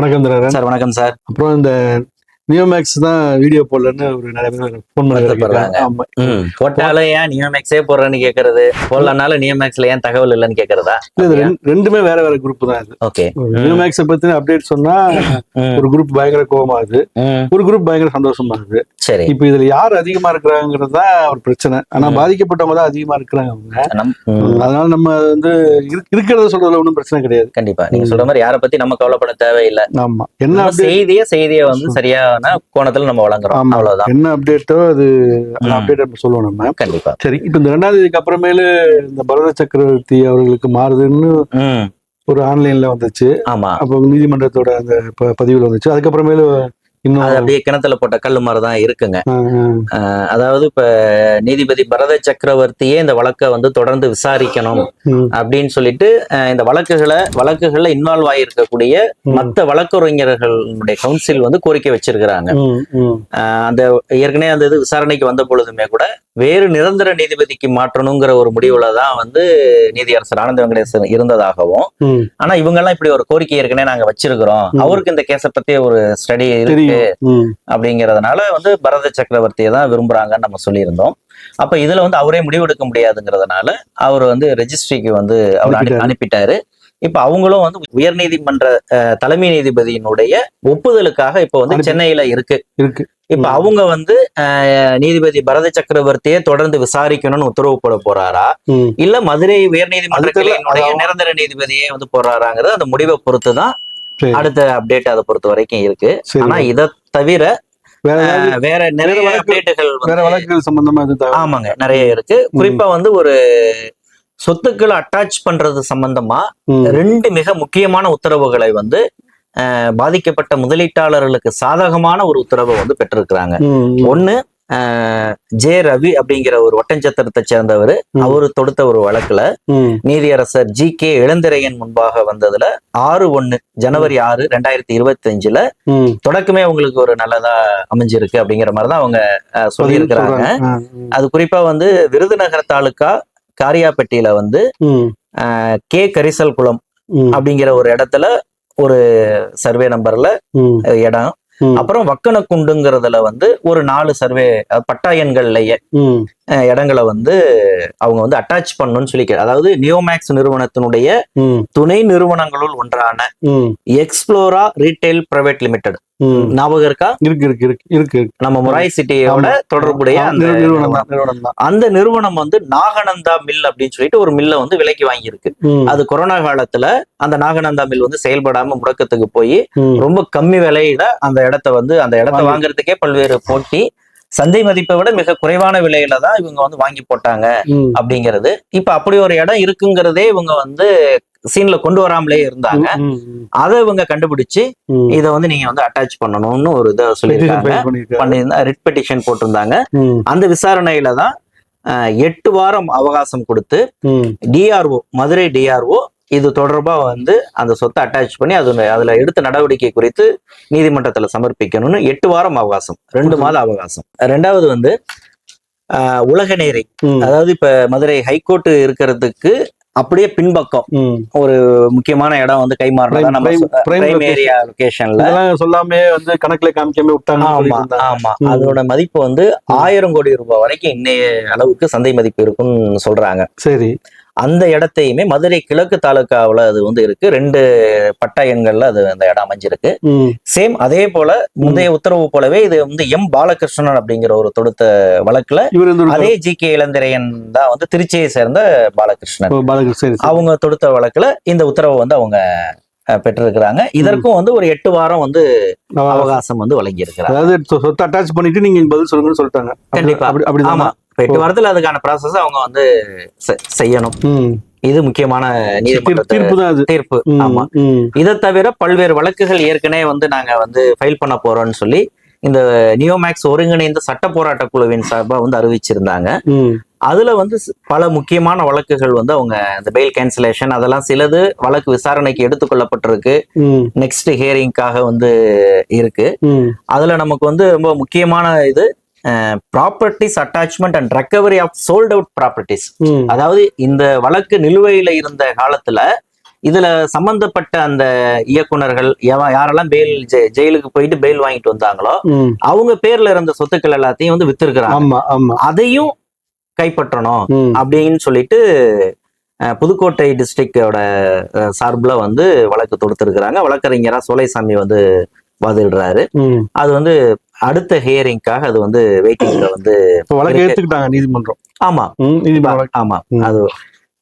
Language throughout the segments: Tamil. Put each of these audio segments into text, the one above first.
வணக்கம் சார் வணக்கம் சார். அப்புறம் இந்த நியோமேக்ஸ் தான் வீடியோ போடலன்னு ஒரு நிறைய பேர் ஃபோன். பண்ணி போட்டாலும் ஏன் நியோமேக்ஸே போடுறேன்னு கேக்குறது போடலனால நியோமேக்ஸ்ல ஏன் தகவல் இல்லைன்னு கேக்குறதா இல்ல, இது ரெண்டு- ரெண்டுமே வேற வேற குரூப் தான் இது ஓகே நியோமேக்ஸை பத்தின அப்டேட் சொன்னா ஒரு குரூப் பயங்கர கோவமாகுது ஒரு குரூப் பயங்கர சந்தோஷமாகுது. சரி. இப்ப இதுல யார் அதிகமா இருக்கிறாங்கிறது தான் ஒரு பிரச்சனை. ஆனா. பாதிக்கப்பட்டவங்க தான் அதிகமா இருக்கிறாங்க அவங்க. அதனால நம்ம வந்து இருக்- இருக்கிறத சொல்றதுல ஒன்றும் பிரச்சனை கிடையாது. கண்டிப்பா. நீங்க சொல்ற மாதிரி யாரை பத்தி நம்ம கவலைப்பட தேவையில்லை. ஆமா. என்ன செய்திய செய்தியை வந்து சரியான கோணத்துல நம்ம வழங்குறோம். அவ்வளவுதான். என்ன அப்டேட்டோ அது. அப்டேட் நம்ம சொல்லுவோம் நம்ம. கண்டிப்பா. சரி இப்ப இந்த ரெண்டாம் தேதிக்கு அப்புறமேலு இந்த பரத சக்கரவர்த்தி அவர்களுக்கு மாறுதுன்னு ஒரு ஆன்லைன்ல வந்துச்சு. ஆமா. அப்போ நீதிமன்றத்தோட அந்த பதிவுல வந்துச்சு. அதுக்கப்புறமேலு அது அப்படியே கிணத்துல போட்ட கல்லு மாதிரி தான் இருக்குங்க அதாவது இப்ப நீதிபதி பரத சக்கரவர்த்தியே இந்த வழக்கை வந்து தொடர்ந்து விசாரிக்கணும் அப்படின்னு சொல்லிட்டு இந்த வழக்குகளை வழக்குகள்ல இன்வால்வ் ஆகியிருக்கக்கூடிய மத்த வழக்கறிஞர்களுடைய கவுன்சில் வந்து கோரிக்கை வச்சிருக்கிறாங்க. அந்த ஏற்கனவே அந்த இது விசாரணைக்கு வந்த பொழுதுமே கூட வேறு நிரந்தர நீதிபதிக்கு மாற்றணுங்கிற ஒரு முடிவுல தான் வந்து நீதியரசர் ஆனந்த வெங்கடேசன் இருந்ததாகவும் ஆனா இவங்க எல்லாம் இப்படி ஒரு கோரிக்கை ஏற்கனவே நாங்க வச்சிருக்கிறோம். அவருக்கு இந்த கேஸை பத்தி ஒரு ஸ்டடி இருக்கு அப்படிங்கறதுனால வந்து பரத சக்கரவர்த்தியை தான் விரும்புறாங்கன்னு நம்ம சொல்லியிருந்தோம். அப்ப இதுல வந்து அவரே முடிவெடுக்க முடியாதுங்கிறதுனால அவர் வந்து ரெஜிஸ்ட்ரிக்கு வந்து அவர் அனுப்பி- அனுப்பிட்டாரு. இப்ப அவங்களும் வந்து உயர்நீதிமன்ற அஹ், தலைமை நீதிபதியினுடைய ஒப்புதலுக்காக இப்ப வந்து சென்னையில இருக்கு. இருக்கு. இப்ப. அவங்க வந்து நீதிபதி பரத சக்கரவர்த்தியே தொடர்ந்து விசாரிக்கணும்னு உத்தரவு போட போறாரா? இல்ல மதுரை அது உயர்நீதிமன்றத்தினுடைய தெரியல. நிரந்தர நீதிபதியே வந்து போறாராங்கிறது அந்த முடிவை பொறுத்து தான் சரி, அடுத்த அப்டேட் அதை பொறுத்த வரைக்கும் இருக்கு. ஆனா இதை தவிர வேற நிறைய அப்டேட்டுகள் வேற வழக்குகள் சம்பந்தமா? ஆமாங்க நிறைய இருக்கு. குறிப்பா வந்து ஒரு சொத்துக்களை அட்டாச் பண்றது சம்பந்தமா ரெண்டு மிக முக்கியமான உத்தரவுகளை வந்து பாதிக்கப்பட்ட முதலீட்டாளர்களுக்கு சாதகமான ஒரு உத்தரவை வந்து பெற்றிருக்கிறாங்க. ஒண்ணு அஹ், ஜே ரவி அப்படிங்கிற ஒரு ஒட்டஞ்சத்திரத்தை சேர்ந்தவர். அவரு தொடுத்த ஒரு வழக்குல நீதியரசர் ஜி கே இளந்திரையன் முன்பாக வந்ததுல ஆறு ஒண்ணு ஜனவரி ஆறு ரெண்டாயிரத்தி இருபத்தி அஞ்சுல. தொடக்கமே உங்களுக்கு ஒரு நல்லதா அமைஞ்சிருக்கு அப்படிங்கிற மாதிரி தான் அவங்க சொல்லியிருக்கிறாங்க. அது குறிப்பா வந்து விருதுநகர் தாலுக்கா காரியாப்பட்டியில வந்து கே கரிசல் குளம் அப்படிங்கிற ஒரு இடத்துல ஒரு சர்வே நம்பர்ல இடம். அப்புறம் வக்கனக்குண்டுங்கிறதுல வந்து ஒரு நாலு சர்வே அஹ், பட்டா எண்கள்லயே. ம், அஹ், இடங்களை வந்து அவங்க வந்து அட்டாச் பண்ணணும்னு சொல்லி அதாவது நியோமேக்ஸ் நிறுவனத்தினுடைய துணை நிறுவனங்களுள் ஒன்றான எக்ஸ்ப்ளோரா ரீட்டைல் பிரைவேட் லிமிடெட். ஞாபகம் இருக்கா? இருக்கு இருக்கு இருக்கு இருக்கு. நம்ம முராய் சிட்டியோட. தொடர்புடைய அந்த நிறுவனம். அந்த நிறுவனம் வந்து நாகநந்தா மில் அப்படின்னு சொல்லிட்டு ஒரு மில்லை வந்து விலைக்கு வாங்கியிருக்கு. அது கொரோனா காலத்துல அந்த நாகநந்தா மில் வந்து செயல்படாம முடக்கத்துக்கு போய் ரொம்ப கம்மி விலையில அந்த இடத்த வந்து அந்த இடத்த வாங்கி- வாங்குறதுக்கே பல்வேறு போட்டி சந்தை மதிப்பை விட மிக குறைவான விலையில தான் இவங்க வந்து வாங்கி போட்டாங்க அப்படிங்கிறது. இப்ப அப்படி ஒரு இடம் இருக்குங்கிறதே இவங்க வந்து சீன்ல கொண்டு வராமலே இருந்தாங்க. அதை இவங்க கண்டுபிடிச்சு. இதை வந்து நீங்க வந்து அட்டாச் பண்ணணும்னு ஒரு இதை சொல்லியிருக்காங்க. பண்ணியிருந்தா ரிட் பெட்டிஷன் போட்டிருந்தாங்க. அந்த விசாரணையில தான் எட்டு வாரம் அவகாசம் கொடுத்து டிஆர்ஓ மதுரை டிஆர்ஓ இது தொடர்பா வந்து அந்த சொத்தை அட்டாச் பண்ணி அது அதுல எடுத்த நடவடிக்கை குறித்து நீதிமன்றத்துல சமர்ப்பிக்கணும்னு எட்டு வாரம் அவகாசம் ரெண்டு மாத அவகாசம். ரெண்டாவது வந்து அஹ், உலகநேரி ம், அதாவது இப்ப மதுரை ஹைகோர்ட் இருக்கிறதுக்கு அப்படியே பின்பக்கம். ஒரு முக்கியமான இடம் வந்து Prime- நம்ம பிரைம். ஏரியா லொகேஷன்ல சொல்லாமே வந்து கணக்குல காமிக்காம விட்டாங்க ஆமா. அதோட மதிப்பு வந்து ஆயிரம் கோடி ரூபாய் வரைக்கும் இன்னைய அளவுக்கு சந்தை மதிப்பு இருக்குன்னு சொல்றாங்க. சரி. அந்த இடத்தையுமே மதுரை கிழக்கு தாலுக்காவுல அது வந்து இருக்கு. ரெண்டு பட்டா எண்கள்ல அது அந்த இடம் அமைஞ்சிருக்கு. சேம் அதே போல முந்தைய உத்தரவு போலவே இது வந்து எம் பாலகிருஷ்ணன் அப்படிங்கிற ஒரு தொடுத்த வழக்குல அதே ஜி கே இளந்திரையன் தான் வந்து திருச்சியை சேர்ந்த பாலகிருஷ்ணன். அவங்க தொடுத்த வழக்குல இந்த உத்தரவை வந்து அவங்க பெற்றிருக்கிறாங்க. இதற்கும் வந்து ஒரு எட்டு வாரம் வந்து அவ- அவகாசம் வந்து வழங்கி இருக்கிறாங்க அதாவது சொத்தை அட்டாச் பண்ணிட்டு நீங்க பதில் சொல்லுங்கன்னு சொல்லிட்டாங்க. கண்டிப்பா. அப்படி ஆமா. இப்ப எட்டு வாரத்துல அதுக்கான ப்ராசஸ் அவங்க வந்து செய்யணும். இது முக்கியமான தீர்ப்பு நீதிமன்ற தீர்ப்பு ஆமா. இதை தவிர பல்வேறு வழக்குகள் ஏற்கனவே வந்து நாங்க வந்து ஃபைல் பண்ண போறோம்னு சொல்லி இந்த நியோமேக்ஸ் ஒருங்கிணைந்த சட்ட போராட்ட குழுவின் சார்பா வந்து அறிவிச்சிருந்தாங்க. அதுல வந்து பல முக்கியமான வழக்குகள் வந்து அவங்க இந்த பெயில் கேன்சலேஷன் அதெல்லாம் சிலது வழக்கு விசாரணைக்கு எடுத்துக்கொள்ளப்பட்டிருக்கு நெக்ஸ்ட் ஹியரிங்காக வந்து இருக்கு. அதுல நமக்கு வந்து ரொம்ப முக்கியமான இது properties attachment and recovery of sold out properties அதாவது இந்த வழக்கு நிலுவையில இருந்த காலத்துல இதுல சம்பந்தப்பட்ட அந்த இயக்குனர்கள் யாரெல்லாம் பெயில் ஜெயிலுக்கு போயிட்டு பெயில் வாங்கிட்டு வந்தாங்களோ. அவங்க பேர்ல இருந்த சொத்துக்கள் எல்லாத்தையும் வந்து வித்திருக்கிறாங்க அதையும் கைப்பற்றணும். அப்படின்னு சொல்லிட்டு புதுக்கோட்டை டிஸ்ட்ரிக்டோட சார்பில் வந்து வழக்கு தொடுத்திருக்கிறாங்க வழக்கறிஞரா சோலைசாமி வந்து வாதிடுறாரு. அது வந்து அடுத்த ஹியரிங்காக அது வந்து வெயிட்டிங்ல வந்து இப்ப வழக்கு. ஏத்துக்கிட்டாங்க நீதிமன்றம். ஆமா. நீதிமன்றம் ஆமா. அது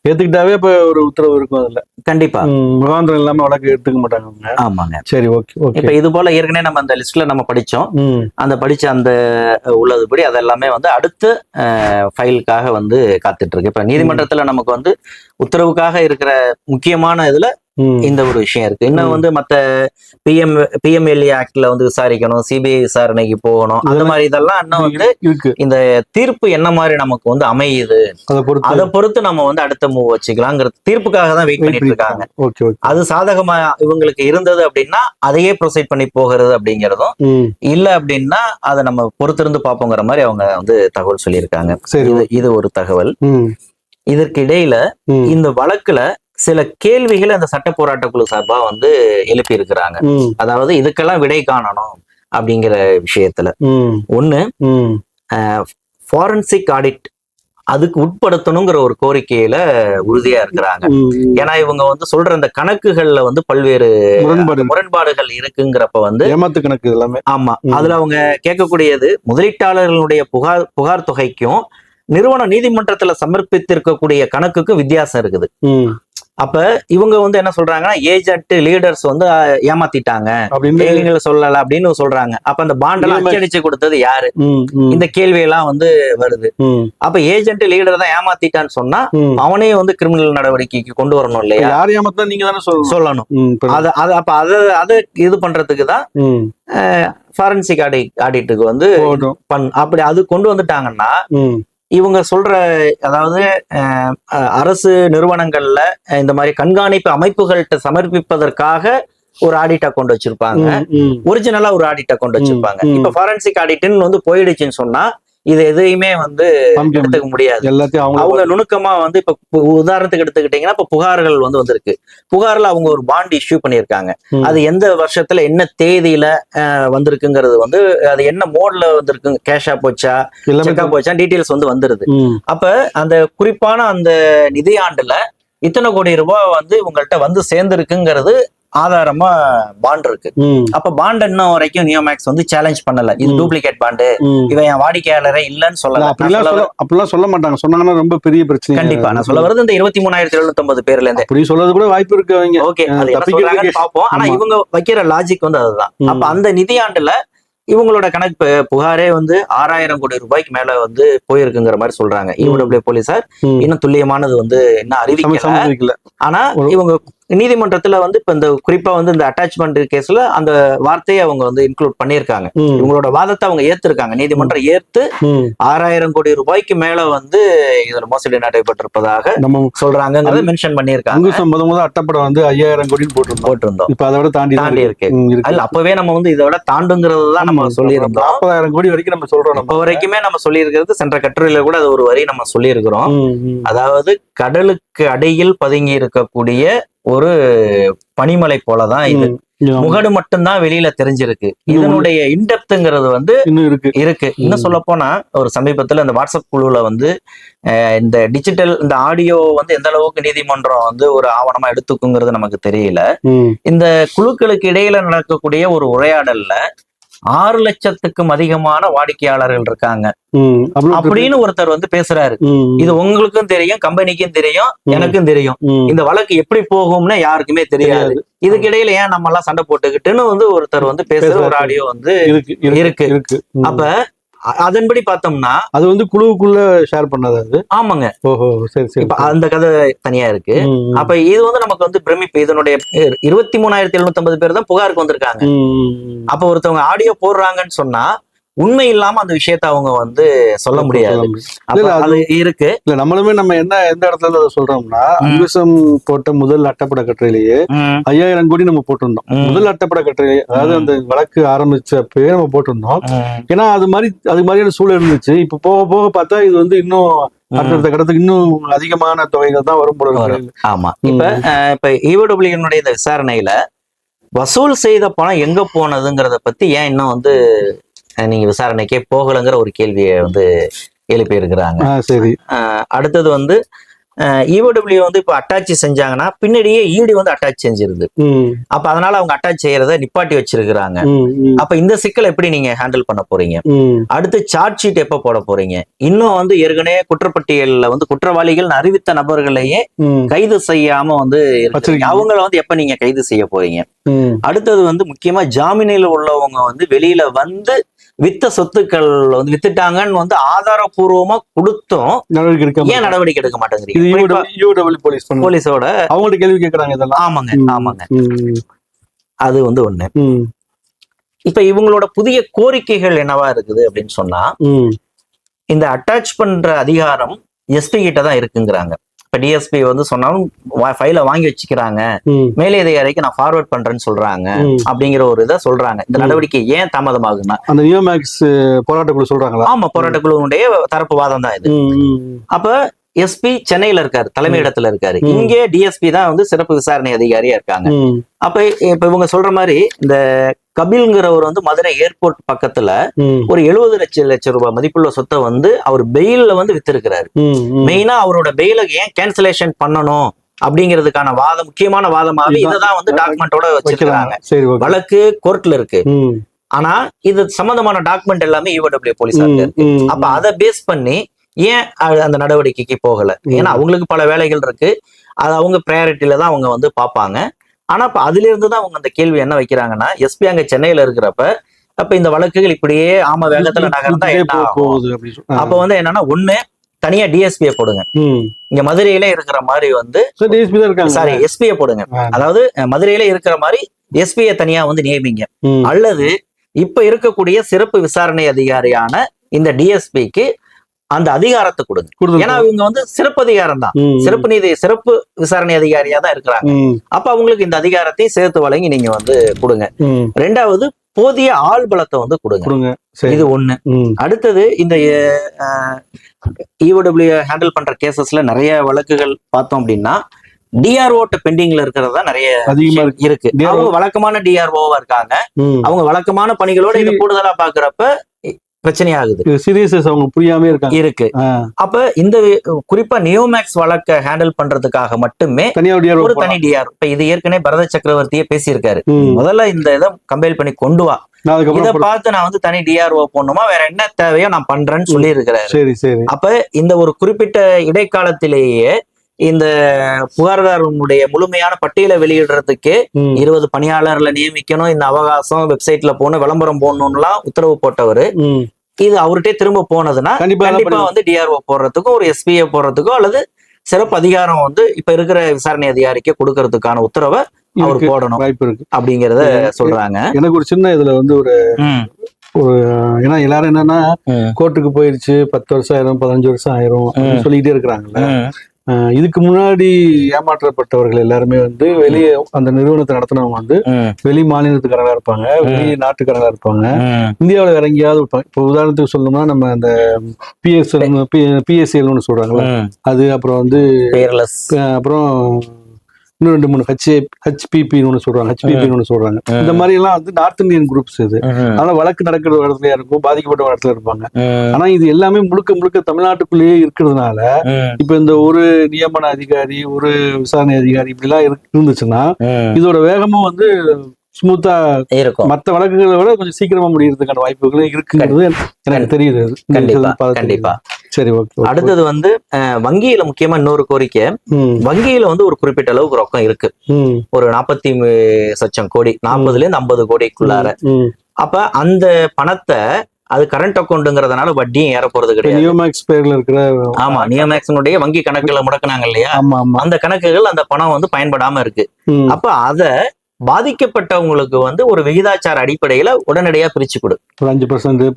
ஏத்துக்கிட்டாவே இப்ப ஒரு உத்தரவு இருக்கும் அதுல. கண்டிப்பா. முகாந்திரம் இல்லாம வழக்கு எடுத்துக்க மாட்டாங்க ஆமாங்க. சரி ஓகே ஓகே. இப்ப இது போல ஏற்கனவே நம்ம அந்த லிஸ்ட்ல நம்ம படிச்சோம். அந்த படிச்ச அந்த உள்ளதுபடி அதெல்லாமே வந்து அடுத்த ஃபைலுக்காக வந்து காத்துட்டு இருக்கு. இப்ப நீதிமன்றத்துல நமக்கு வந்து உத்தரவுக்காக இருக்கிற முக்கியமான இதுல. இந்த ஒரு விஷயம் இருக்கு. இன்னும். வந்து மத்த பிஎம் பிஎம்எல்ஏ ஆக்ட்ல வந்து விசாரிக்கணும் சிபிஐ விசாரணைக்கு போகணும். அந்த மாதிரி இதெல்லாம் இன்னும் வந்து இந்த தீர்ப்பு என்ன மாதிரி நமக்கு வந்து அமையுது? அதை பொறுத்து நம்ம வந்து அடுத்த மூவ் வச்சுக்கலாங்கிற தீர்ப்புக்காக தான் வெயிட் பண்ணிட்டு இருக்காங்க. அது சாதகமா இவங்களுக்கு இருந்தது அப்படின்னா அதையே ப்ரொசீட் பண்ணி போகிறது அப்படிங்கிறதும் இல்ல அப்படின்னா அதை நம்ம பொறுத்திருந்து பார்ப்போங்கிற மாதிரி அவங்க வந்து தகவல் சொல்லியிருக்காங்க. இது ஒரு தகவல். இதற்கு இடையில இந்த வழக்குல சில கேள்விகளை அந்த சட்ட போராட்ட குழு சார்பா வந்து எழுப்பி இருக்கிறாங்க அதாவது இதுக்கெல்லாம் விடை காணணும் அப்படிங்கிற விஷயத்துல. ஒண்ணு ஃபாரன்சிக் ஆடிட் அதுக்கு உட்படுத்தணுங்கிற ஒரு கோரிக்கையில உறுதியா இருக்கிறாங்க. ஏன்னா இவங்க வந்து சொல்ற அந்த கணக்குகள்ல வந்து பல்வேறு. முரண்பாடுகள். இருக்குங்கிறப்ப வந்து ஏமாத்து கணக்கு எல்லாமே. ஆமா. அதுல அவங்க கேட்கக்கூடியது முதலீட்டாளர்களுடைய புகார் புகார் தொகைக்கும் நிறுவனம் நீதிமன்றத்துல சமர்ப்பித்திருக்கக்கூடிய கணக்குக்கும் வித்தியாசம் இருக்குது. அப்ப இவங்க வந்து என்ன சொல்றாங்கன்னா ஏஜென்ட் லீடர்ஸ் வந்து ஏமாத்திட்டாங்க. அப்படின்னு சொல்லல அப்படின்னு சொல்றாங்க. அப்ப அந்த பாண்டெல்லாம் அச்சடிச்சு கொடுத்தது யாரு? இந்த கேள்வி எல்லாம் வந்து வருது. அப்ப ஏஜென்ட் லீடர் தான் ஏமாத்திட்டான்னு சொன்னா ம். அவனையும் வந்து கிரிமினல் நடவடிக்கைக்கு கொண்டு வரணும் இல்லையா? யார் ஏமாத்தா நீங்க தானே சொல்லணும்? அத அது அப்ப அதை அதை இது பண்றதுக்கு தான் ஃபாரன்சிக் ஆடி ஆடிட்டுக்கு வந்து பண் அப்படி அது கொண்டு வந்துட்டாங்கன்னா இவங்க சொல்ற அதாவது அரசு நிறுவனங்கள்ல இந்த மாதிரி கண்காணிப்பு அமைப்புகள்கிட்ட சமர்ப்பிப்பதற்காக ஒரு ஆடிட் அக்கௌண்ட் வச்சிருப்பாங்க. ஒரிஜினலா ஒரு ஆடிட் அக்கௌண்ட் வச்சிருப்பாங்க. இப்ப ஃபாரன்சிக் ஆடிட்னு வந்து போயிடுச்சுன்னு சொன்னா இது எதையுமே வந்து எடுத்துக்க முடியாது. எல்லாத்தையும் அவங்க நுணுக்கமா வந்து இப்ப உதாரணத்துக்கு எடுத்துக்கிட்டீங்கன்னா இப்ப புகார்கள் வந்து வந்திருக்கு. புகார்ல அவங்க ஒரு பாண்ட் இஷ்யூ பண்ணியிருக்காங்க. அது எந்த வருஷத்துல என்ன தேதியில வந்திருக்குங்கிறது வந்து அது என்ன மோட்ல வந்திருக்கு கேஷா போச்சா செக்கா போச்சா டீடைல்ஸ் வந்து வந்துருது. அப்ப அந்த குறிப்பான அந்த நிதியாண்டுல இத்தனை கோடி ரூபாய் வந்து உங்கள்கிட்ட வந்து சேர்ந்திருக்குங்கிறது ஆதாரமா பாண்ட் இருக்கு. அப்ப பாண்ட் இன்னும் வரைக்கும் நியோமேக்ஸ் வந்து சேலஞ்ச் பண்ணல. இது. டூப்ளிகேட் பாண்டு இவன் என் வாடிக்கையாளரே இல்லைன்னு சொல்லல. அப்படிலாம் சொல்ல மாட்டாங்க. சொன்னாங்கன்னா ரொம்ப பெரிய பிரச்சனை கண்டிப்பா. நான் சொல்ல வர்றது இந்த இருபத்தி மூணாயிரத்தி எழுநூத்தி பேர்ல இருந்து அப்படி சொல்றது கூட வாய்ப்பு இருக்கு அவங்க ஓகே என்ன பார்ப்போம். ஆனா. இவங்க வைக்கிற லாஜிக் வந்து அதுதான். அப்ப அந்த நிதியாண்டுல இவங்களோட கணக்கு புகாரே வந்து ஆறாயிரம் கோடி ரூபாய்க்கு மேல வந்து போயிருக்குங்கிற மாதிரி சொல்றாங்க. இவடபிள்யூ போலீசார் ம். இன்னும் துல்லியமானது வந்து என்ன அறிவிக்கல. ஆனா இவங்க நீதிமன்றத்துல வந்து இப்ப இந்த குறிப்பா வந்து இந்த அட்டாச்மெண்ட் கேஸ்ல அந்த வார்த்தையை அவங்க வந்து இன்க்ளூட் பண்ணியிருக்காங்க. இவங்களோட வாதத்தை அவங்க ஏத்திருக்காங்க. நீதிமன்றம் ஏத்து ஆறாயிரம் கோடி ரூபாய்க்கு மேல வந்து இதுல மோசடி நடைபெற்றிருப்பதாக நம்ம சொல்றாங்கிறத மென்ஷன் பண்ணியிருக்காங்க. முத அட்டப்படம் வந்து ஐயாயிரம் கோடின்னு போட்டிருந்தோம். போட்டிருந்தோம். இப்ப அதை விட தாண்டி தாண்டி இருக்கு. அதுல அப்பவே நம்ம வந்து இதை விட தாண்டுங்கிறது தான் நம்ம சொல்லியிருந்தோம். நாற்பதாயிரம் கோடி வரைக்கும் நம்ம சொல்றோம் இப்ப நம்ம வரைக்குமே நம்ம சொல்லியிருக்கிறது சென்ற கட்டுரையில கூட அது ஒரு வரி நம்ம சொல்லியிருக்கிறோம். அதாவது கடலுக்கு அடியில் பதுங்கி இருக்கக்கூடிய ஒரு பனிமலை போலதான் இது ம். ஆமா. முகடு மட்டும்தான் வெளியில தெரிஞ்சிருக்கு இதனுடைய இன்டெப்த்ங்கிறது வந்து இருக்கு இருக்கு இன்னும். சொல்ல போனா ஒரு சமீபத்துல இந்த வாட்ஸ்அப் குழுல வந்து இந்த டிஜிட்டல் இந்த ஆடியோ வந்து எந்த அளவுக்கு நீதிமன்றம் வந்து ஒரு ஆவணமா எடுத்துக்குங்கிறது நமக்கு தெரியல இந்த குழுக்களுக்கு இடையில நடக்கக்கூடிய ஒரு உரையாடல்ல ஆறு லட்சத்துக்கும் அதிகமான வாடிக்கையாளர்கள் இருக்காங்க அப்படின்னு ஒருத்தர் வந்து பேசுறாரு இது உங்களுக்கும் தெரியும் கம்பெனிக்கும் தெரியும். எனக்கும் தெரியும். இந்த வழக்கு எப்படி போகும்னு யாருக்குமே தெரியாது இதுக்கு இடையில ஏன் நம்ம எல்லாம் சண்டை போட்டுக்கிட்டுன்னு வந்து ஒருத்தர் வந்து பேசுற ஒரு. ஆடியோ வந்து இருக்கு. அப்ப அதன்படி பார்த்தோம்னா அது வந்து குழுவுக்குள்ள ஷேர் பண்ணது அது? ஆமாங்க. ஓஹோ சரி சரி. அந்த கதை தனியா இருக்கு. அப்ப இது வந்து நமக்கு வந்து பிரமிப்பு. இதனுடைய இருபத்தி மூணாயிரத்தி எழுநூத்தி ஐம்பது பேர் தான் புகாருக்கு வந்திருக்காங்க. அப்ப ஒருத்தவங்க ஆடியோ போடுறாங்கன்னு சொன்னா உண்மை இல்லாம அந்த விஷயத்த அவங்க வந்து சொல்ல முடியாது. அது இருக்கு. இல்ல நம்மளுமே நம்ம என்ன எந்த இடத்துல அதை சொல்றோம்னா அங்குசம் போட்ட முதல் அட்டப்பட கட்டுரையிலேயே ஐயாயிரம் கோடி நம்ம போட்டிருந்தோம். முதல் அட்டப்பட கட்டுரை அதாவது அந்த வழக்கு ஆரம்பிச்சப்பவே நம்ம போட்டிருந்தோம். ஏன்னா அது மாதிரி அது மாதிரியான சூழல் இருந்துச்சு. இப்ப போக போக பார்த்தா இது வந்து இன்னும் அடுத்தடுத்த கடத்துக்கு இன்னும் அதிகமான தொகைகள் தான் வரும் போல. ஆமா. இப்ப இப்ப ஈவடபிள்யூனுடைய இந்த விசாரணையில வசூல் செய்த பணம் எங்க போனதுங்கிறத பத்தி ஏன் இன்னும் வந்து நீங்க விசாரணைக்கே போகலைங்கிற ஒரு கேள்வியை வந்து எழுப்பி இருக்கிறாங்க ஆ சரி. அடுத்தது வந்து ஈவடபிள்யூ வந்து இப்போ அட்டாச் செஞ்சாங்கன்னா பின்னாடியே ஈடி வந்து அட்டாச் செஞ்சிருது. அப்ப அதனால அவங்க அட்டாச் செய்யறத நிப்பாட்டி வச்சிருக்கிறாங்க. அப்ப இந்த சிக்கலை எப்படி நீங்க ஹேண்டில் பண்ண போறீங்க? அடுத்து சார்ஜ் ஷீட் எப்ப போட போறீங்க? இன்னும் வந்து ஏற்கனவே குற்றப்பட்டியல்ல வந்து குற்றவாளிகள் அறிவித்த நபர்களையே கைது செய்யாம வந்து. அவங்கள வந்து எப்ப நீங்க கைது செய்ய போறீங்க. அடுத்தது வந்து முக்கியமா ஜாமீனில் உள்ளவங்க வந்து வெளியில வந்து வித்த சொத்துக்கள் வந்து வித்துட்டாங்கன்னு வந்து ஆதாரபூர்வமா கொடுத்தும் நடவடிக்கை எடுக்க ஏன் நடவடிக்கை எடுக்க மாட்டேங்கிறீங்க? போலீஸ் போலீஸோட அவங்கள்ட்ட கேள்வி கேட்கறாங்க இதெல்லாம். ஆமாங்க ஆமாங்க. அது வந்து ஒண்ணு. இப்ப இவங்களோட புதிய கோரிக்கைகள் என்னவா இருக்குது அப்படின்னு சொன்னா இந்த அட்டாச் பண்ற அதிகாரம் எஸ்பி கிட்ட தான் இருக்குங்கிறாங்க. இப்ப டிஎஸ்பி வந்து சொன்னாலும் ஃபைல வாங்கி வச்சுக்கிறாங்க. மேலதிகாரிக்கு நான் ஃபார்வர்ட் பண்றேன்னு சொல்றாங்க. அப்படிங்கிற ஒரு இதை சொல்றாங்க. இந்த. நடவடிக்கை ஏன் தாமதமாகுதுன்னா அந்த நியோமேக்ஸ் போராட்டக்குழு சொல்றாங்களா? ஆமா போராட்ட குழுவுடைய தரப்பு வாதம் தான் இது. அப்ப எஸ்பி சென்னையில இருக்காரு தலைமையிடத்துல இருக்காரு. ம். இங்கே டிஎஸ்பி தான் வந்து சிறப்பு விசாரணை அதிகாரியா இருக்காங்க. அப்ப இப்ப இவங்க சொல்ற மாதிரி இந்த கபில்ங்கிறவர் வந்து மதுரை ஏர்போர்ட் பக்கத்துல ஒரு எழுபது லட்சம் லட்சம் ரூபாய் மதிப்புள்ள சொத்தை வந்து அவர் பெயில்ல வந்து வித்திருக்கிறாரு. மெயினா அவரோட பெயில ஏன் கேன்சலேஷன் பண்ணணும் அப்படிங்கிறதுக்கான வாதம் முக்கியமான வாதமாவே. இததான் வந்து டாக்குமெண்டோட வச்சிருக்காங்க வழக்கு கோர்ட்ல இருக்கு. ஆனா இது சம்பந்தமான டாக்குமெண்ட் எல்லாமே போலீஸார்ட்ட ம், இருக்கு. அப்ப அதை பேஸ் பண்ணி ஏன் அந்த நடவடிக்கைக்கு போகல? ஏன்னா அவங்களுக்கு பல வேலைகள் இருக்கு. அது அவங்க ப்ரையாரிட்டியில தான் அவங்க வந்து பார்ப்பாங்க. ஆனா இப்ப அதுல இருந்து தான் அவங்க அந்த கேள்வி என்ன வைக்கிறாங்கன்னா எஸ்பி அங்க சென்னையில இருக்கிறப்ப அப்ப இந்த வழக்குகள் இப்படியே ஆம வேகத்துல நகர்ந்தா என்ன? போகுது அப்ப வந்து என்னன்னா ஒண்ணு தனியா டிஎஸ்பியை போடுங்க. இங்க மதுரையில இருக்கிற மாதிரி வந்து சரி, எஸ்பியை போடுங்க. அதாவது மதுரையில இருக்கிற மாதிரி எஸ்பியை தனியா வந்து நியமிங்க அல்லது இப்ப இருக்கக்கூடிய சிறப்பு விசாரணை அதிகாரியான இந்த டிஎஸ்பிக்கு அந்த அதிகாரத்தை கொடுங்க. ஏன்னா இவங்க வந்து சிறப்பு அதிகாரம் தான். சிறப்பு நீதி சிறப்பு விசாரணை அதிகாரியா தான் இருக்கிறாங்க. அப்ப அவங்களுக்கு இந்த அதிகாரத்தையும் சேர்த்து வழங்கி நீங்க வந்து கொடுங்க. ரெண்டாவது போதிய ஆள் பலத்தை வந்து கொடுங்க. இது ஒண்ணு. அடுத்தது இந்த இஓடபிள்யூ ஹேண்டில் பண்ற கேசஸ்ல நிறைய வழக்குகள் பார்த்தோம் அப்படின்னா டிஆர்ஓட்ட பெண்டிங்ல இருக்கிறதா நிறைய இருக்கு. அவங்க வழக்கமான டிஆர்ஓவா இருக்காங்க. அவங்க வழக்கமான பணிகளோட இது. கூடுதலா பாக்குறப்ப பிரச்சனையாகுது. இது சீரியஸஸ் அவங்க புரியாம இருக்காங்க. இருக்கு. அப்ப இந்த குறிப்பா நியோமேக்ஸ் வழக்க ஹேண்டில் பண்றதுக்காக மட்டுமே ஒரு. தனி டிஆர் இப்ப இது ஏற்கனவே பரத சக்கரவர்த்தியே பேசியிருக்காரு. முதல்ல இந்த இதை கம்பைல் பண்ணி கொண்டு வா. இத பார்த்து நான் வந்து தனி டிஆர்ஓ போடணுமா? வேற என்ன தேவையோ நான் பண்றேன்னு சொல்லி சரி. அப்ப இந்த ஒரு குறிப்பிட்ட இடைக்காலத்திலேயே இந்த புகார்தாரனுடைய முழுமையான பட்டியலை வெளியிடுறதுக்கு இருபது பணியாளர்களை நியமிக்கணும் இந்த அவகாசம் வெப்சைட்ல போகணும் விளம்பரம் போடணும்லாம் உத்தரவு போட்டவர். இது அவர்கிட்டயே திரும்ப போனதுன்னா கண்டிப்பா வந்து டிஆர்ஓ போடுறதுக்கும் ஒரு எஸ்பிஏ போடுறதுக்கும் அல்லது சிறப்பு அதிகாரம் வந்து இப்ப இருக்கிற விசாரணை அதிகாரிக்கு கொடுக்கறதுக்கான உத்தரவை அவர். போடணும் வாய்ப்பு இருக்கு. அப்படிங்கறத சொல்றாங்க. எனக்கு ஒரு சின்ன இதுல வந்து ஒரு ஒரு ஏன்னா எல்லாரும் என்னன்னா கோர்ட்டுக்கு போயிருச்சு பத்து வருஷம் ஆயிரும் பதினஞ்சு வருஷம் ஆயிரும் சொல்லிட்டே இருக்கிறாங்கல்ல. இதுக்கு முன்னாடி ஏமாற்றப்பட்டவர்கள் எல்லாருமே வந்து வெளியே அந்த நிறுவனத்தை நடத்தினவங்க வந்து வெளி மாநிலத்துக்காரங்களா இருப்பாங்க வெளி நாட்டுக்காரங்களா இருப்பாங்க. இந்தியாவில் வேற எங்கேயாவது இருப்பாங்க. இப்போ உதாரணத்துக்கு சொல்லணும்னா நம்ம அந்த பிஎஸ்எல் பிஎஸ்சிஎல்னு சொல்றாங்கல்ல. அது அப்புறம் வந்து அப்புறம் இன்னும் ரெண்டு மூணு ஹெச் ஹெச்பிபின்னு ஒன்று சொல்றாங்க. ஹெச்பிபின்னு ஒன்று சொல்றாங்க. இந்த மாதிரி எல்லாம் வந்து நார்த் இந்தியன் குரூப்ஸ் இது. அதனால வழக்கு நடக்கிற இடத்துலயா இருக்கும் பாதிக்கப்பட்ட இடத்துல இருப்பாங்க. ஆனா இது எல்லாமே முழுக்க முழுக்க தமிழ்நாட்டுக்குள்ளேயே இருக்கிறதுனால இப்ப இந்த ஒரு நியமன அதிகாரி ஒரு விசாரணை அதிகாரி இப்படி எல்லாம் இருந்துச்சுன்னா. இதோட வேகமும் வந்து ஸ்மூத்தா இருக்கும். மத்த வழக்குகளை விட கொஞ்சம் சீக்கிரமா முடியறதுக்கான வாய்ப்புகள் இருக்குங்கிறது எனக்கு தெரியுது. கண்டிப்பா. சரி ஓகே அடுத்தது வந்து வங்கியில முக்கியமா இன்னொரு கோரிக்கை. வங்கியில வந்து ஒரு குறிப்பிட்ட அளவுக்கு ரொக்கம் இருக்கு. ஒரு நாற்பத்தி லட்சம் கோடி நாற்பதுல இருந்து ஐம்பது கோடிக்குள்ளார. அப்ப அந்த பணத்தை அது கரண்ட் அக்கௌண்ட்ங்கிறதுனால வட்டியும் ஏற போறது கிடையாது. நியோமேக்ஸ் பேர்ல இருக்கிற ஆமா நியோமேக்ஸனுடைய வங்கி கணக்குகளை முடக்குனாங்க இல்லையா? அந்த கணக்குகள் அந்த பணம் வந்து பயன்படாம இருக்கு. அப்ப அத பாதிக்கப்பட்டவங்களுக்கு வந்து ஒரு விகிதாச்சார அடிப்படையில உடனடியா பிரிச்சு கொடு. அஞ்சு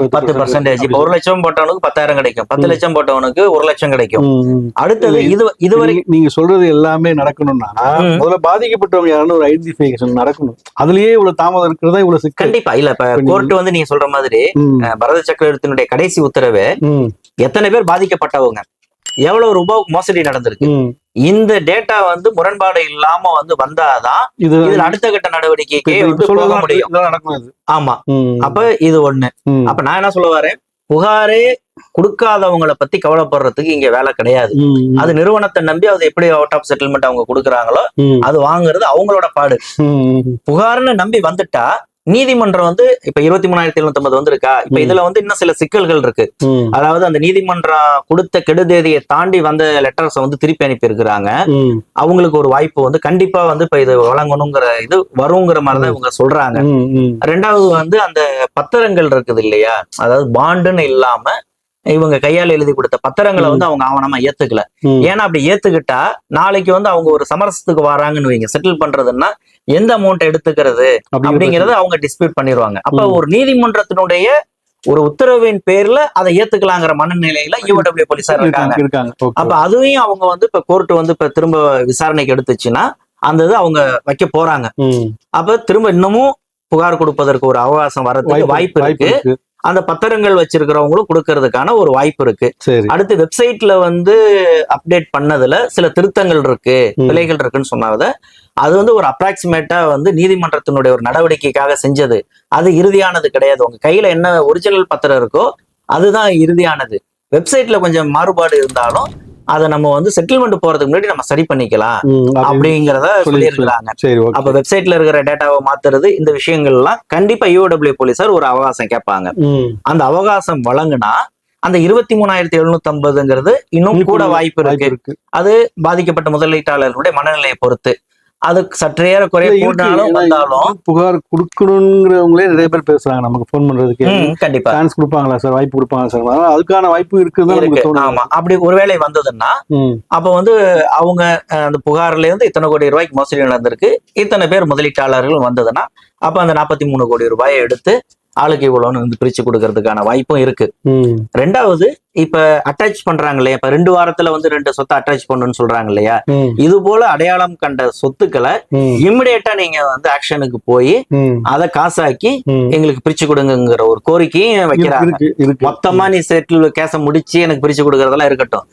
பத்து பர்சன்டேஜ் இப்ப ஒரு லட்சம் போட்டவனுக்கு பத்தாயிரம் கிடைக்கும். பத்து. லட்சம் போட்டவனுக்கு ஒரு லட்சம் கிடைக்கும். அடுத்தது இது- இது இதுவரை நீங்க- சொல்றது எல்லாமே நடக்கணும்னா. முதல்ல பாதிக்கப்பட்டவங்க யாருன்னு ஒரு ஐடென்டிபிகேஷன் நடக்கணும். அதுலயே இவ்வளவு தாமதம் இருக்கிறதா இவ்வளவு சிக்கல்? கண்டிப்பா. இல்ல இப்ப கோர்ட் வந்து நீங்க சொல்ற மாதிரி பரத சக்கரவர்த்தியினுடைய கடைசி உத்தரவு. எத்தனை பேர் பாதிக்கப்பட்டவங்க? எவ்வளவு ரூபாய் மோசடி நடந்திருக்கு. இந்த டேட்டா வந்து முரண்பாடு இல்லாம வந்து வந்தாதான் இது அடுத்த கட்ட நடவடிக்கைக்கே போக முடியும். ஆமா. அப்ப இது ஒண்ணு. அப்ப நான் என்ன சொல்ல வரேன் புகாரே கொடுக்காதவங்கள பத்தி கவலைப்படுறதுக்கு இங்க வேலை கிடையாது. அது நிறுவனத்தை நம்பி அது எப்படி அவுட் ஆஃப் செட்டில்மெண்ட் அவங்க கொடுக்குறாங்களோ. அது வாங்குறது அவங்களோட பாடு. புகார்னு நம்பி வந்துட்டா நீதிமன்றம் வந்து இப்ப இருபத்தி மூணாயிரத்தி எழுநூத்தி ஐம்பது வந்திருக்கா இப்ப ம். இதுல வந்து இன்னும் சில சிக்கல்கள் இருக்கு. அதாவது அந்த நீதிமன்றம் கொடுத்த கெடுதேதியை தாண்டி வந்த லெட்டர்ஸ் வந்து திருப்பி அனுப்பி இருக்கிறாங்க. அவங்களுக்கு ஒரு வாய்ப்பு வந்து கண்டிப்பா வந்து இப்ப இது வழங்கணுங்கிற இது வருங்கிற மாதிரிதான் இவங்க சொல்றாங்க. ரெண்டாவது வந்து அந்த பத்திரங்கள் இருக்குது இல்லையா அதாவது பாண்டுன்னு இல்லாம இவங்க கையால் எழுதி கொடுத்த பத்திரங்களை வந்து அவங்க ஆவணமா ஏத்துக்கல. ஏன்னா அப்படி ஏத்துக்கிட்டா நாளைக்கு வந்து அவங்க ஒரு சமரசத்துக்கு வராங்கன்னு வைங்க. செட்டில் பண்றதுன்னா எந்த அமௌண்ட் எடுத்துக்கிறது அப்படிங்கிற அப்படிங்கறத அவங்க டிஸ்பியூட் பண்ணிடுவாங்க அப்ப. ஒரு நீதிமன்றத்தினுடைய ஒரு உத்தரவின் பேர்ல அதை ஏத்துக்கலாங்கிற மனநிலையில யூடபிள்யூ போலீஸார் இருக்காங்க. அப்ப அதையும் அவங்க வந்து இப்ப கோர்ட் வந்து இப்ப திரும்ப விசாரணைக்கு எடுத்துச்சுன்னா அந்த இது அவங்க வைக்க போறாங்க. அப்ப திரும்ப இன்னமும் புகார் கொடுப்பதற்கு ஒரு அவகாசம் வரதுக்கு வாய்ப்பு இருக்கு. அந்த பத்திரங்கள் வச்சிருக்கிறவங்களும் கொடுக்கறதுக்கான ஒரு வாய்ப்பு இருக்கு. அடுத்து வெப்சைட்ல வந்து அப்டேட் பண்ணதுல சில திருத்தங்கள் இருக்கு. பிழைகள் இருக்குன்னு சொன்னாத அது வந்து ஒரு அப்ராக்சிமேட்டா வந்து நீதிமன்றத்தினுடைய ஒரு நடவடிக்கைக்காக செஞ்சது. அது இறுதியானது கிடையாது. உங்க கையில என்ன ஒரிஜினல் பத்திரம் இருக்கோ அதுதான் இறுதியானது. வெப்சைட்ல கொஞ்சம் மாறுபாடு இருந்தாலும் அதை நம்ம வந்து செட்டில்மெண்ட் போறதுக்கு முன்னாடி நம்ம சரி பண்ணிக்கலாம் அப்படிங்கிறத சொல்லி- சொல்லியிருக்கிறாங்க. அப்ப வெப்சைட்ல இருக்கிற டேட்டாவை மாத்துறது இந்த விஷயங்கள்லாம் கண்டிப்பா யூடபிள்யூ போலீசார் ஒரு அவகாசம் கேட்பாங்க. அந்த அவகாசம் வழங்குனா அந்த இருபத்தி மூணாயிரத்தி எழுநூத்தி ஐம்பதுங்கிறது இன்னும் கூட வாய்ப்பு இருக்கு. அது பாதிக்கப்பட்ட முதலீட்டாளர்களுடைய மனநிலையை பொறுத்து. அது சற்றேற குறைய. கூட்டினாலும் வந்தாலும் புகார் கொடுக்கணுங்கிறவங்களே நிறைய பேர் பேசுறாங்க நமக்கு ஃபோன் பண்றதுக்கு. கண்டிப்பா. சான்ஸ் கொடுப்பாங்களா சார்? வாய்ப்பு கொடுப்பாங்களா சார்? அதனால அதுக்கான வாய்ப்பு இருக்குன்னு இருக்கு. நமக்கு தோணுது. ஆமா. அப்படி ஒருவேளை வந்ததுன்னா. அப்ப வந்து அவங்க அந்த புகார்ல இருந்து இத்தனை கோடி ரூபாய்க்கு மோசடி நடந்திருக்கு. இத்தனை பேர் முதலீட்டாளர்கள் வந்ததுன்னா அப்ப அந்த நாற்பத்தி மூணு கோடி ரூபாயை எடுத்து ஆளுக்கு இவ்வளோன்னு வந்து பிரிச்சு கொடுக்கறதுக்கான வாய்ப்பும் இருக்கு. ரெண்டாவது இப்ப அட்டாச் பண்றாங்க இல்லையா இப்ப ரெண்டு வாரத்துல வந்து ரெண்டு சொத்தை அட்டாச் பண்ணணும்னு சொல்றாங்க இல்லையா. இது போல அடையாளம் கண்ட சொத்துக்களை. இமிடியேட்டா நீங்க வந்து ஆக்ஷனுக்கு போய். அதை காசாக்கி. எங்களுக்கு பிரிச்சு கொடுங்கிற ஒரு கோரிக்கையும் வைக்கிறாங்க மொத்தமா நீ செட்டில் கேஸ முடிச்சு எனக்கு பிரிச்சு கொடுக்கறதெல்லாம் இருக்கட்டும்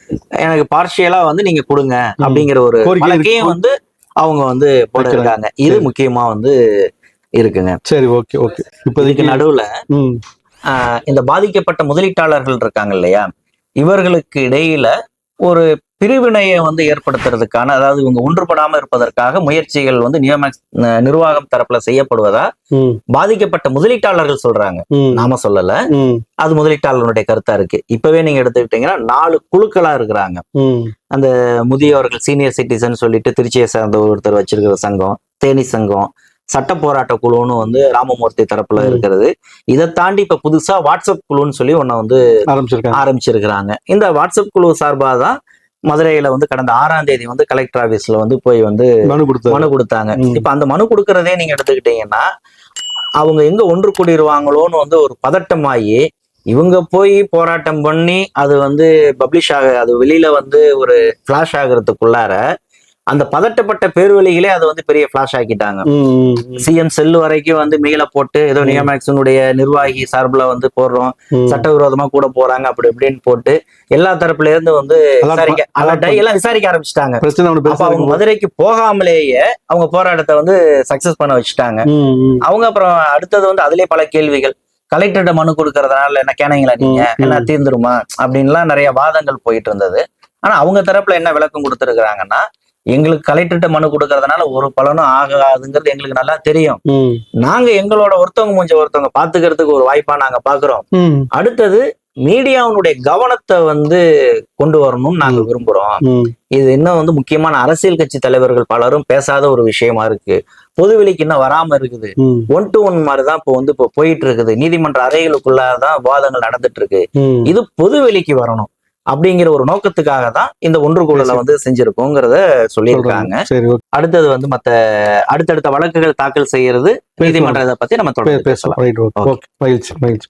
எனக்கு பார்ஷியலா வந்து நீங்க கொடுங்க அப்படிங்கிற ஒரு. வழக்கையும் வந்து அவங்க வந்து போட்டிருக்காங்க இது. முக்கியமா வந்து இருக்குங்க. சரி ஓகே ஓகே. இப்போதைக்கு நடுவுல இந்த பாதிக்கப்பட்ட முதலீட்டாளர்கள் இருக்காங்க இல்லையா? இவர்களுக்கு இடையில ஒரு பிரிவினையை வந்து ஏற்படுத்துறதுக்கான அதாவது இவங்க ஒன்றுபடாம இருப்பதற்காக முயற்சிகள் வந்து நியம நிர்வாகம் தரப்புல செய்யப்படுவதா. பாதிக்கப்பட்ட முதலீட்டாளர்கள் சொல்றாங்க. நாம சொல்லல. அது முதலீட்டாளர்களுடைய கருத்தா இருக்கு. இப்பவே நீங்க எடுத்துக்கிட்டீங்கன்னா நாலு குழுக்களா இருக்கிறாங்க. ம். முதியவர்கள் சீனியர் சிட்டிசன் சொல்லிட்டு திருச்சியை சார்ந்த ஒருத்தர் வச்சிருக்கிற சங்கம் தேனி சங்கம் சட்ட போராட்ட குழுன்னு வந்து ராமமூர்த்தி தரப்புல. இருக்கிறது. இதை தாண்டி இப்ப புதுசா வாட்ஸ்அப் குழுன்னு சொல்லி ஒன்ன வந்து ஆரம்பிச்சிருக்கிறாங்க. இந்த வாட்ஸ்அப் குழு சார்பாக தான் மதுரையில வந்து கடந்த ஆறாம் தேதி வந்து கலெக்டர் ஆபீஸ்ல வந்து போய் வந்து மனு கொடுத்தாரு மனு கொடுத்தாங்க. இப்ப அந்த மனு கொடுக்கறதே நீங்க எடுத்துக்கிட்டீங்கன்னா அவங்க எங்க ஒன்று கூடிருவாங்களோன்னு வந்து ஒரு பதட்டமாயி இவங்க போய் போராட்டம் பண்ணி அது வந்து பப்ளிஷ் ஆக அது வெளியில வந்து ஒரு ஃபிளாஷ் ஆகுறதுக்குள்ளார அந்த பதட்டப்பட்ட பேர்வழிகளே அதை வந்து பெரிய ஃபிளாஷ் ஆக்கிட்டாங்க. சிஎம் செல்லு வரைக்கும் வந்து மெயில போட்டு ஏதோ. நியமேக்ஸனுடைய நிர்வாகி சார்புல வந்து போடுறோம். சட்டவிரோதமா கூட போறாங்க அப்படி இப்படின்னு போட்டு எல்லா தரப்புல இருந்து வந்து எல்லாம் விசாரிக்க ஆரம்பிச்சிட்டாங்க அவங்க மதுரைக்கு போகாமலேயே அவங்க போராட்டத்தை வந்து சக்சஸ் பண்ண வச்சுட்டாங்க. அவங்க அப்புறம் அடுத்தது வந்து அதுலயே பல கேள்விகள் கலெக்டர்கிட்ட மனு கொடுக்கறதுனால என்ன கேனீங்களா நீங்க என்ன. தீர்ந்துருமா அப்படின்லாம் நிறைய வாதங்கள் போயிட்டு இருந்தது ஆனா அவங்க தரப்புல என்ன விளக்கம் கொடுத்துருக்காங்கன்னா எங்களுக்கு கலெக்டர்கிட்ட மனு கொடுக்கறதுனால ஒரு பலனும் ஆகாதுங்கிறது எங்களுக்கு நல்லா தெரியும். நாங்க எங்களோட ஒருத்தவங்க மூஞ்ச ஒருத்தவங்க பாத்துக்கிறதுக்கு ஒரு வாய்ப்பா நாங்க பாக்குறோம். அடுத்தது மீடியாவுடைய கவனத்தை வந்து கொண்டு வரணும்னு நாங்க விரும்புறோம். இது இன்னும் வந்து முக்கியமான அரசியல் கட்சி தலைவர்கள் பலரும் பேசாத ஒரு விஷயமா இருக்கு பொதுவெளிக்கு இன்னும் வராம இருக்குது. ஒன் டு ஒன் மாதிரிதான் இப்போ வந்து இப்போ போயிட்டு இருக்குது நீதிமன்ற அறைகளுக்குள்ளதான் வாதங்கள் நடந்துட்டு இருக்கு. இது பொதுவெளிக்கு வரணும் அப்படிங்கிற ஒரு நோக்கத்துக்காக தான் இந்த ஒன்று கூடல வந்து செஞ்சிருக்கோங்கிறத சொல்லியிருக்காங்க. அடுத்தது வந்து மத்த அடுத்தடுத்த வழக்குகள் தாக்கல் செய்யறது நீதிமன்றத்தை பத்தி நம்ம தொடர்ந்து பேசலாம். மகிழ்ச்சி மகிழ்ச்சி